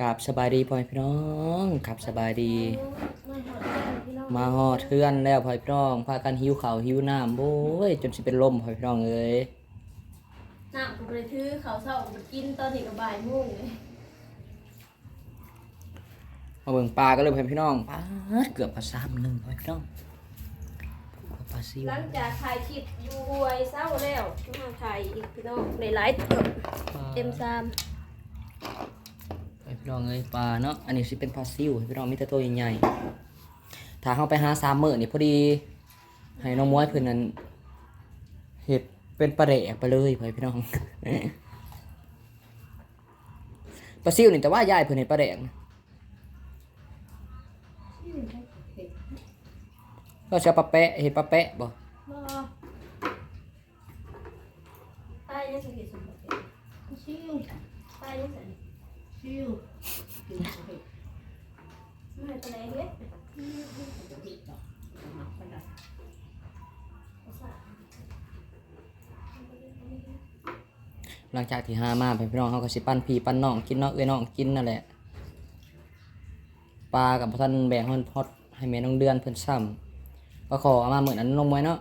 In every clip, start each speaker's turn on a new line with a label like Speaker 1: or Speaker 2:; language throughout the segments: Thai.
Speaker 1: กับสบายดีพ่อแม่พี่น้องกับสบายดี
Speaker 2: มาหอดเพื่อนพี่น้อง
Speaker 1: มาฮอดเทือนแล้วพ่อแม่พี่น้องพากันหิวข้าวหิวน้ำโอ้ยจนสิเป็นลมพ่อแม่พี่น้องเอ้ย
Speaker 2: น้ำกูไปถือเขาวเศร้ากูไปกินตอนนี้ก็บ่ายโมงเลย
Speaker 1: มาเบิ่งปลาก็เลยพ่อแม่พี่น้องปลาดเกือบปลาซ้ำหนึ่งพ่อแม่พี่น้องปลาซิว
Speaker 2: หลังจากถ่ายคลิปอยู่หวยเศร้าแล้วมาถ่ายอีกพี่น้องในไลฟ์เติมเต็มซาม
Speaker 1: พี่น้องเอ้ยปลาเนาะอันนี้สิเป็นปลาซิวพี่น้องมีแต่ตัวใหญ่ๆถ้าเฮาไปหาสามมื้อนี่พอดี ให้น้องม้วยเพิ่นนั้นเฮ็ดเป็นปลาแดกไปเลยพ่อแม่พี่น้องปลาซิวนี่แต่ว่ายายเพิ่นเฮ็ดปลาแดกนะเราจะปลาแปะเห็ดปลาแปะบ่
Speaker 2: รอตายยังสิเห็นสมบัติ
Speaker 3: ชิว
Speaker 2: ตายยังสิ
Speaker 3: ชิว
Speaker 2: ไม่เป็นไรเฮ็ด
Speaker 3: จะผิดหรอกห
Speaker 1: ลังจากที่หามาเป็นพี่น้องเขาก็สิปั้นพี่ปั้นน้องกินเนาะเอ้ยน้องกินนั่นแหละปลากับท่านแบ่งฮอนพอดให้แม่น้องเดือนเพิ่นซ้ำก็ขอเอามาเหมือนอันน้องมวยเนาะ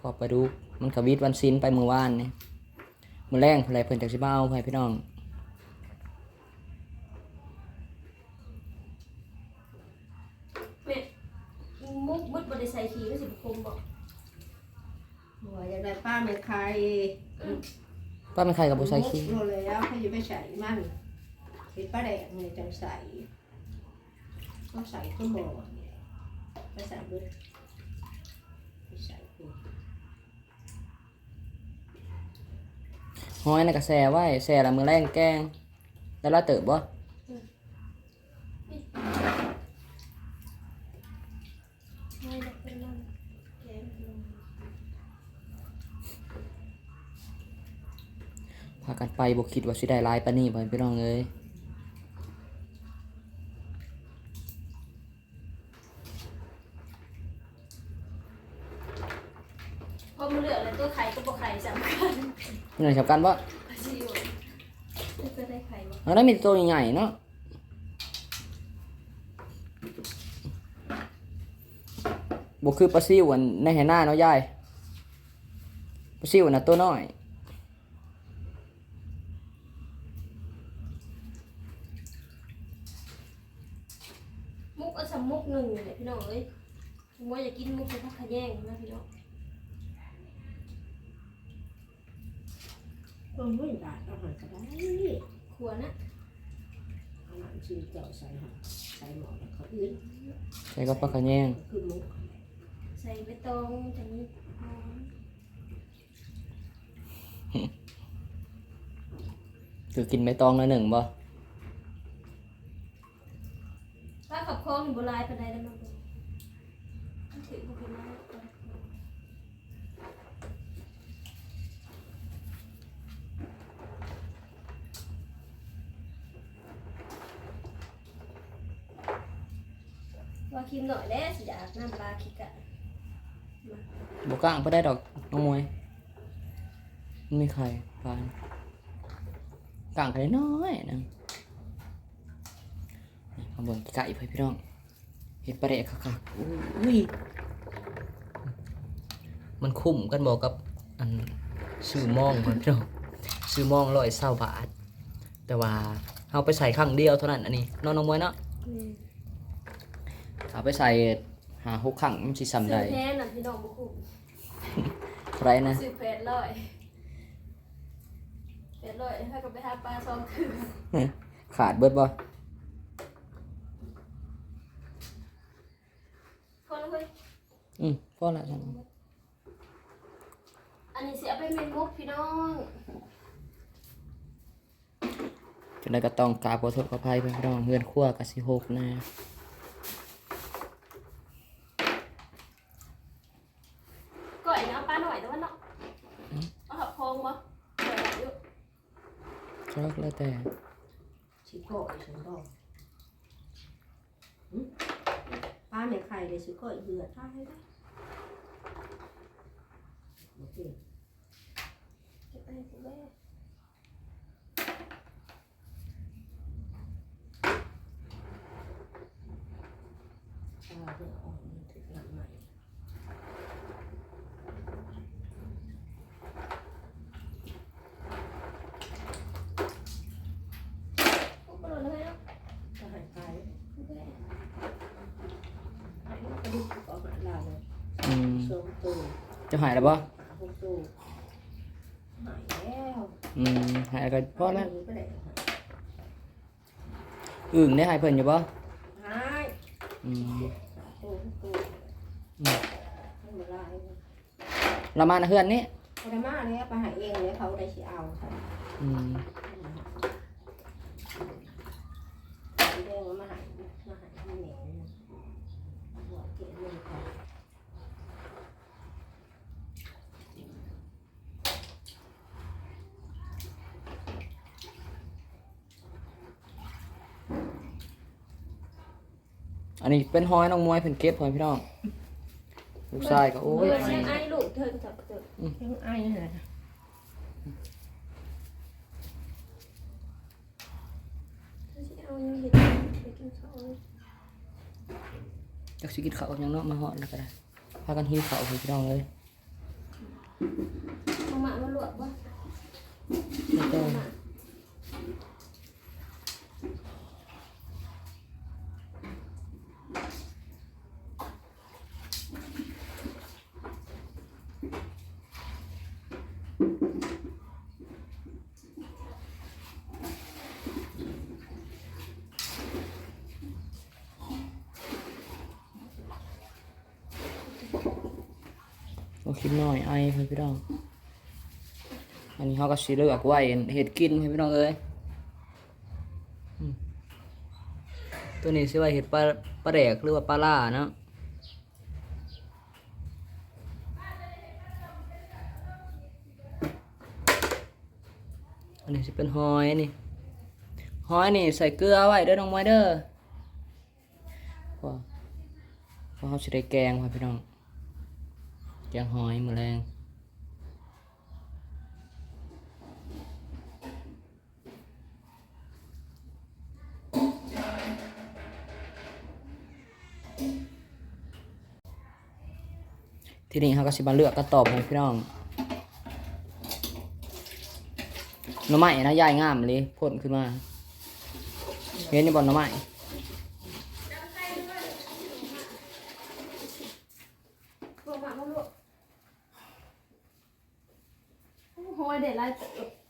Speaker 1: ขอไปดูมันกวิดวันซินไปเมื่อวานนี่มื้อแรงเพิ่นอะไรเพิ่นจักสิมาเอาให้พี่น้อง
Speaker 2: แม่มุกมุดบริใส่ขี้ไม่สิบคมบอก
Speaker 3: หัวอยากได้ป้าไม่ใคร
Speaker 1: ป้าเป็นใครกับบ่ใส่ขี้
Speaker 3: โลเลยแล้วเขาอยู่ไม่ใส่มันเห็ดป้าแดงเนี่ยจังใส่ก็ใส่ขึ้นบ่อเนี่ยไปใส่เบิดไปใส่ขึ้น
Speaker 1: ห้อยในกระแสไว้แซ่ละมื้อแรงแกง แล้วละเติบบ่
Speaker 2: ไม่ได้เป็นนั่นแกงลง
Speaker 1: พากันไปบ่คิดว่าสิได้หลายปานนี้พ่อพี่น้องเอ้ย
Speaker 2: เพราะมันเหลืออะไรตัวไข่ก็บอกไข่สำคัญ
Speaker 1: นี่น่ะสำคัญบ่
Speaker 2: ก็ชิวก็ได้ไข่บ่
Speaker 1: เอาได้มีตัวใหญ่ๆเนาะบ่คือปลาซิวอันในไหหน้าเนาะยายปลาซิวน่ะตัวน้อย
Speaker 2: มุกเอาสมุก หนึ่งเลยพี่น้องเอ้ยมัวอยากกินมุกเป็นพักขะแยงนะพี่น้อง
Speaker 3: ก็ไม่ได้เอาหารก็ได้
Speaker 2: ขวนะ
Speaker 3: เอาหารชื่อเจ้าใส่หาใส่หมอแล้วเขาอื่น
Speaker 1: ใส่ก็ปลาขะแยง
Speaker 3: คือมุก
Speaker 2: ใส่ใบตองจังนี้หอม
Speaker 1: คือกินใบตองหน่อยหนึ่งบ่
Speaker 2: ถ้าขับคล้ องอยู่โบราณปานใดแล้วมันบ่ถือบ่เป็นไรว่าคิมหน่อยแล้วสิอยากน้ำปลาคิกะ
Speaker 1: บ่กล้างบ่ได้ดอกน้องมวยมันมีไข่ปลากลางไข่น้อยนะ นี่ข้างบนไก่ไปพี่น้องเห็ดปลาแดกคักๆอุ้ยมันคุ้มกันบอกกับอันซื้อมองพี่น้องซื้อมองร้อยเศร้าบาท แต่ว่าเอาไปใส่ครั้งเดียวเท่านั้นอันนี้น้องน้องมวยเนาะ
Speaker 2: อืม
Speaker 1: เอาไปใส่หาหกครั้งมันสิซ้ำ
Speaker 2: ซื้
Speaker 1: ได้
Speaker 2: อแพนน่ะพี่น้องบ่คุ้ม
Speaker 1: เท่าไหรนะ
Speaker 2: ซื้อแปดร้อยแปดร้อยถ้าก็ไปหาปลาซองคือ
Speaker 1: ขาดเบิดบ่
Speaker 2: คนละ เว้ย
Speaker 1: อืมพอละจัง
Speaker 2: อันนี้สิเอาไปเมนมุกพี่น้อง
Speaker 1: จนได้ก็ต้องกราบขอโทษขออภัยพี่น้องเฮือนครั่วกับสิหกนะ
Speaker 2: ก่อยนะเอาปลาหน่อยแต่ว่าเนาะเอาหับพองบ่ก่อยหลายอยู่
Speaker 1: ก็แล้วแต่
Speaker 3: ชิโก้ฉันบอก ป้าไม่ไข่เลยสุก็เหือท่าให้ได้โอเค
Speaker 2: จะไปกูแม่
Speaker 3: อ่า
Speaker 2: เดี๋
Speaker 3: ยว หาลาเลย
Speaker 1: อืม
Speaker 3: สมตู
Speaker 1: จะหายแล้วบ่
Speaker 3: หาหกตูหายแล้ว
Speaker 1: อืมหายก็พอแล้ว
Speaker 3: หายไปไหนหาย
Speaker 1: อึ่งได้หายเพิ่นอยู่บ่
Speaker 3: หาย
Speaker 1: อืม
Speaker 3: ตูตู
Speaker 1: อืม
Speaker 3: ให้มาลาย
Speaker 1: เรามานะเฮือนนี่
Speaker 3: พอได้มาเลยไปหาเองเลยเขาได้สิเอาค่ะ
Speaker 1: อืม
Speaker 3: เรื่องมาหายมาหายที่เหนหัวเกล็ดเลยค่ะ
Speaker 1: อันนี้เป็นหอยน้องมวยเพิ่นเก็บหอยพี่น้องลูกชายก็โอ้ย
Speaker 2: เมื่อไอ้ลูกเธอก็จับเธอ
Speaker 3: ยังไอ้เลย
Speaker 2: เธอจะเอายังเห็นไปกินข้าวเลย
Speaker 1: จักสิกินข้าวกับหยังเนาะมาฮอดแล้วก็ได้พากันหิวข้าวพี่น้องเลย
Speaker 2: เอาหมามาลวกว
Speaker 1: ก็
Speaker 2: เอาหมา
Speaker 1: ก็คิดน้อยไอเพิ่นพี่น้อง อันนี้เขาก็สิเลือกไว้เฮ็ดกินให้พี่น้องเอ้ยตัวนี้สิไว้เฮ็ดปลาปลาแดกหรือว่าปลาล่าเนาะอันนี้สิเป็นหอยนี่หอยนี่ใส่เกลือไว้เด้อน้องมวยเด้อเพราเพราะเขาสิได้แกงไว้พี่น้อง แกงหอยแมลงทีนี้เขาก็สิมาเลือกกระตอบให้พี่น้องหน่อไม้นะยายงามเลยพ่นขึ้นมาเห็นในบอนหน่อไม้
Speaker 2: เอาหมามาลวกโอ้โหเด็ดลายเต๋อ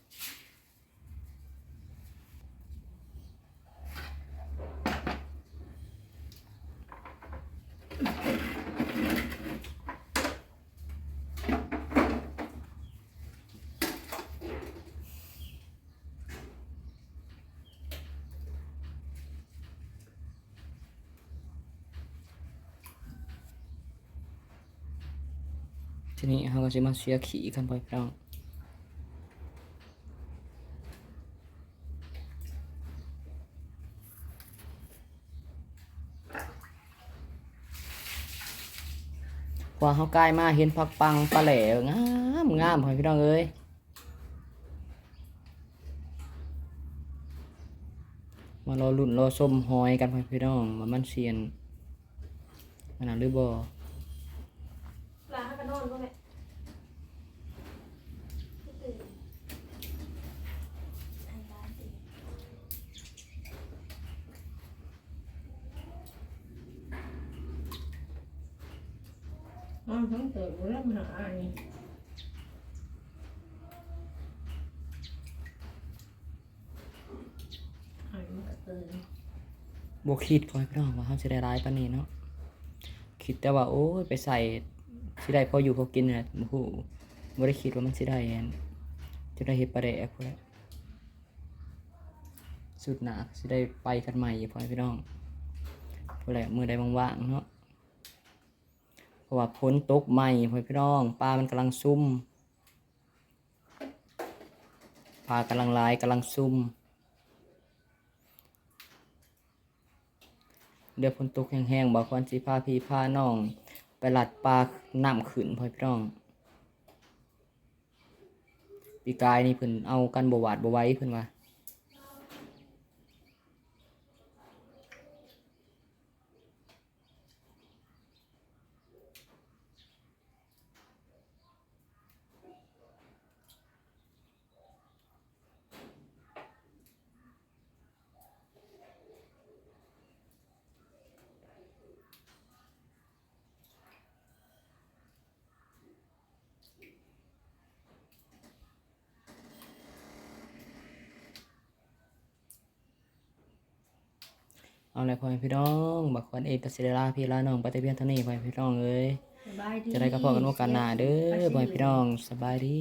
Speaker 1: ทีนี้เขาก็จะมาเสียขี่กันไปพี่น้องพอเขาใกล้มาเห็นผักปังปลาแหลวงามงามพี่น้องเอ้ยมารอลุ่นรอส้มหอยกันพี่น้องว่ามันเสียนมันน่ะหรือบ่
Speaker 2: ปลาให้กันนอนก็แม่ตื่นไอ้ร้านตื่น
Speaker 3: อ๋อทั้งเกิดแล้วมาหายหายมันก็เตือน
Speaker 1: บวคิดพอให้พี่น้องว่าเขาจะได้ร้ายปานนี้เนาะคิดแต่ว่าโอ้ยไปใส่สิได้พออยู่พอกินนี่แหละโอ้โหบ่ได้คิดว่ามันสิได้อันจะได้เฮ็ดปลาแดกพุ่นแหละสุดหนาสิได้ไปกันใหม่พอให้พี่น้องพุ่นแหละมื้อใดว่างๆเนาะ ราะว่าฝนตกใหม่พ่อพี่น้องปลามันกำลังซุ่มปลากำลังลายกำลังซุ่มเดี๋ยวฝนตกแห้งๆบอกควรสิพาพี่พาน้อง ไปหลัดปลาน้ำขึ้นพ่อพี่น้องปีกายนี่เพิ่นเอากันบหวาดบไว้เพิ่นว่า เอาเลยพ่อแม่พี่น้องบักควันเอกกสิเดลาพี่ลาน้องไปแต่เพียงเท่านี้พ่อแม่พี่น้องเอ้ย
Speaker 3: สบายดี
Speaker 1: จะได้กับพ่อกันโอกาสหน้าเด้อพ่อแม่พี่น้องสบายดี